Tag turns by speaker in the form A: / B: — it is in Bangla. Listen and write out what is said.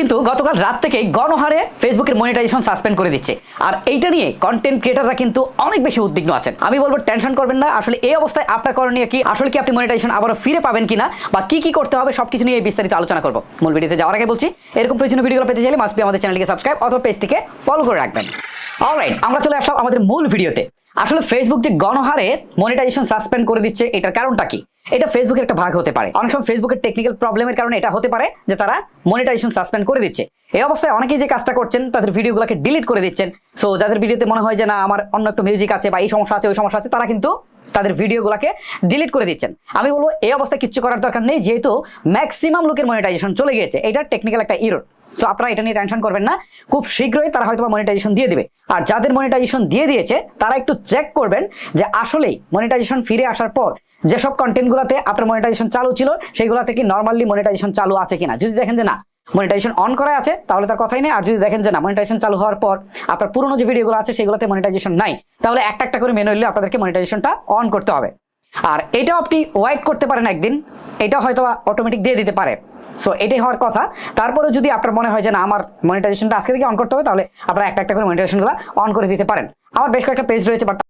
A: কিন্তু গতকাল রাত থেকে গণহারে ফেসবুকের মনিটাইজেশন সাসপেন্ড করে দিচ্ছে। আর এইটা নিয়ে কন্টেন্ট ক্রিয়েটাররা কিন্তু অনেক বেশি উদ্বিগ্ন আছেন। আমি বলব টেনশন করবেন না। আসলে এই অবস্থায় আপনার করণীয় কি? আসলে কি আপনি মনিটাইজেশন আবারও ফিরে পাবেন কিনা? বা কি কি করতে হবে? সবকিছু নিয়ে বিস্তারিত আলোচনা করব। মূল ভিডিওতে যাওয়ার আগে বলছি, এরকম প্রয়োজনীয় ভিডিওগুলো পেতে চাইলে মাসবি আমাদের চ্যানেলটিকে সাবস্ক্রাইব অথবা পেজটিকে ফলো করে রাখবেন। অলরাইট আমরা চলে আসলাম আমাদের মূল ভিডিওতে। আসলে ফেসবুক যে গণহারে মনিটাইজেশন সাসপেন্ড করে দিচ্ছে, এটার কারণটা কি? এটা ফেসবুকের একটা ভাগ হতে পারে। অনেক সময় ফেসবুকের টেকনিক্যাল প্রবলেমের কারণে এটা হতে পারে যে তারা মনিটাইজেশন সাসপেন্ড করে দিচ্ছে। এই অবস্থায় অনেকেই যে কাজটা করছেন, তাদের ভিডিওগুলোকে ডিলিট করে দিচ্ছেন। সো যাদের ভিডিওতে মনে হয় যে না, আমার অন্য একটা মিউজিক আছে বা এই সমস্যা আছে, ওই সমস্যা আছে, তারা কিন্তু তাদের ভিডিওগুলোকে ডিলিট করে দিচ্ছেন। আমি বলব, এই অবস্থায় কিচ্ছু করার দরকার নেই, যেহেতু ম্যাক্সিমাম লোকের মনিটাইজেশন চলে গিয়েছে। এটা টেকনিক্যাল একটা ইরোড সো আপনারা এটা নিয়ে টেনশন করবেন না। খুব শীঘ্রই তারা হয়তো মনিটাইজেশন দিয়ে দিবে। আর যাদের মনিটাইজেশন দিয়ে দিয়েছে, তারা একটু চেক করবেন যে আসলেই মনিটাইজেশন ফিরে আসার পর যেসব কন্টেন্টগুলোতে আপনার মনিটাইজেশন চালু ছিল, সেইগুলোতে কি নর্মালি মনিটাইজেশন চালু আছে কিনা? যদি দেখেন যে না মনিটাইজেশন অন করা আছে, তাহলে তার কথাই নেই। আর যদি দেখেন যে না মনিটাইজেশন চালু হওয়ার পর আপনার পুরোনো যে ভিডিওগুলো আছে, সেগুলোতে মনিটাইজেশন নাই, তাহলে একটা একটা করে ম্যানুয়ালি আপনাদেরকে মনিটাইজেশনটা অন করতে হবে। আর এটাও আপনি ওয়াইট করতে পারেন একদিন, এটা হয়তো অটোমেটিক দিয়ে দিতে পারে। সো এটাই হওয়ার কথা। তারপরে যদি আপনার মনে হয় যে না, আমার মনিটাইজেশনটা আজকে থেকে অন করতে হবে, তাহলে আপনারা একটা একটা করে মনিটাইজেশনগুলো অন করে দিতে পারেন। আমার বেশ কয়েকটা পেজ রয়েছে